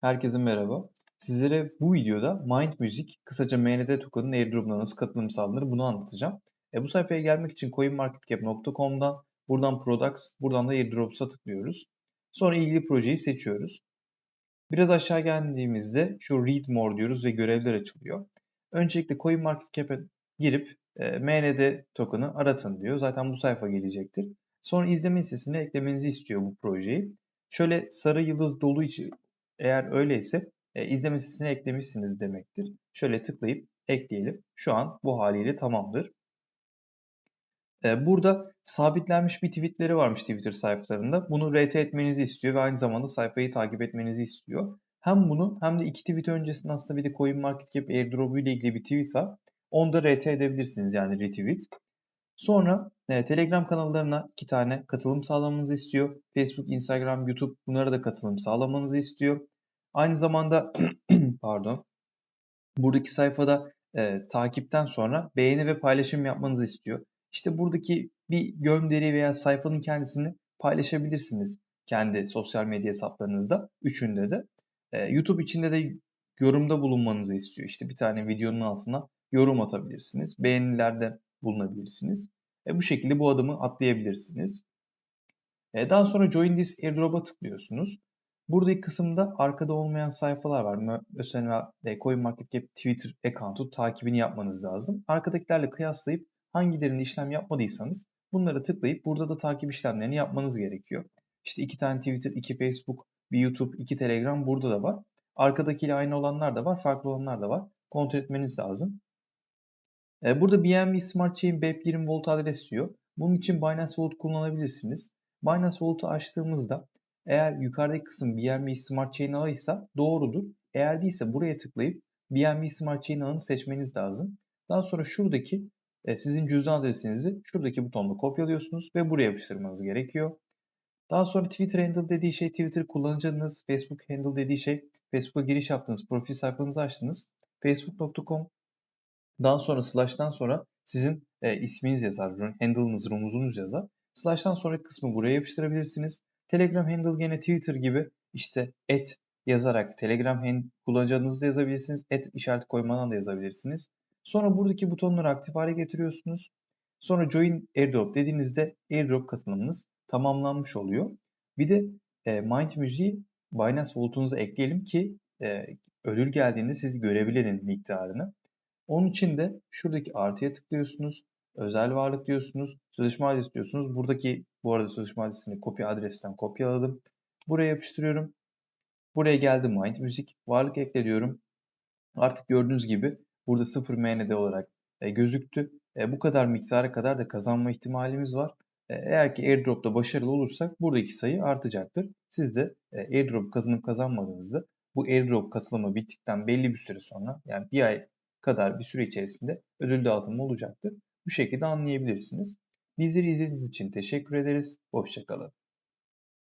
Herkese merhaba. Sizlere bu videoda Mind Music, kısaca MNT token'ın airdrop'una nasıl katılım sağlanır bunu anlatacağım. E, bu sayfaya gelmek için coinmarketcap.com'dan buradan Products, buradan da airdrops'a tıklıyoruz. Sonra ilgili projeyi seçiyoruz. Biraz aşağı geldiğimizde şu Read More diyoruz ve görevler açılıyor. Öncelikle CoinMarketCap'e girip e, MND token'ı aratın diyor. Zaten bu sayfa gelecektir. Sonra izleme listesine eklemenizi istiyor bu projeyi. Şöyle sarı yıldız dolu eğer öyleyse e, izleme listesine eklemişsiniz demektir. Şöyle tıklayıp ekleyelim. Şu an bu haliyle tamamdır. E, burada sabitlenmiş bir tweetleri varmış Twitter sayfalarında. Bunu RT etmenizi istiyor ve aynı zamanda sayfayı takip etmenizi istiyor. Hem bunu hem de iki tweet öncesinde aslında bir de CoinMarketCap airdrop'u ile ilgili bir tweet var. Onu da RT edebilirsiniz yani retweet. Sonra e, Telegram kanallarına iki tane katılım sağlamanızı istiyor. Facebook, Instagram, YouTube bunlara da katılım sağlamanızı istiyor. Aynı zamanda pardon buradaki sayfada e, takipten sonra beğeni ve paylaşım yapmanızı istiyor. İşte buradaki bir gönderi veya sayfanın kendisini paylaşabilirsiniz kendi sosyal medya hesaplarınızda. Üçünde de. E, YouTube içinde de yorumda bulunmanızı istiyor. İşte bir tane videonun altına yorum atabilirsiniz. Beğenilerde bulunabilirsiniz. E, bu şekilde bu adımı atlayabilirsiniz. E, daha sonra Join this airdrop'a tıklıyorsunuz. Buradaki kısımda arkada olmayan sayfalar var. Mesela CoinMarketCap Twitter account'u takibini yapmanız lazım. Arkadakilerle kıyaslayıp hangilerini işlem yapmadıysanız bunları tıklayıp burada da takip işlemlerini yapmanız gerekiyor. İşte iki tane Twitter, iki Facebook, bir YouTube, iki Telegram burada da var. Arkadakiyle aynı olanlar da var, farklı olanlar da var. Kontrol etmeniz lazım. E, burada BNB Smart Chain BEP20 Volt adres diyor. Bunun için Binance Wallet kullanabilirsiniz. Binance Wallet'ı açtığımızda eğer yukarıdaki kısım BNB Smart Chain ağıysa doğrudur. Eğer değilse buraya tıklayıp BNB Smart Chain ağını seçmeniz lazım. Daha sonra şuradaki e, sizin cüzdan adresinizi şuradaki butonda kopyalıyorsunuz ve buraya yapıştırmanız gerekiyor. Daha sonra Twitter handle dediği şey Twitter kullanıcınız, Facebook handle dediği şey Facebook'a giriş yaptınız, profil sayfanızı açtınız. Facebook.com daha sonra slash'tan sonra sizin e, isminiz yazar, handle'ınız, rumuzunuz yazar. Slash'tan sonraki kısmı buraya yapıştırabilirsiniz. Telegram handle gene Twitter gibi işte et yazarak Telegram kullanıcınızı da yazabilirsiniz. Et işareti koymadan da yazabilirsiniz. Sonra buradaki butonları aktif hale getiriyorsunuz. Sonra Join Airdrop dediğinizde Airdrop katılımınız tamamlanmış oluyor. Bir de e, Mind Müziği Binance Vault'unuza ekleyelim ki e, ödül geldiğinde siz görebilin miktarını. Onun için de şuradaki artıya tıklıyorsunuz. Özel varlık diyorsunuz. Sözleşme adresi diyorsunuz. Buradaki bu arada sözleşme adresini kopya adresten kopyaladım. Buraya yapıştırıyorum. Buraya geldi Mind Müzik. Varlık ekle diyorum. Artık gördüğünüz gibi burada 0 MND olarak e, gözüktü. E, bu kadar miktara kadar da kazanma ihtimalimiz var. E, eğer ki airdrop'ta başarılı olursak buradaki sayı artacaktır. Siz de e, airdrop kazanıp kazanmadığınızda bu airdrop katılımı bittikten belli bir süre sonra yani bir ay kadar bir süre içerisinde ödül dağıtımı olacaktır. Bu şekilde anlayabilirsiniz. Bizleri izlediğiniz için teşekkür ederiz. Hoşçakalın.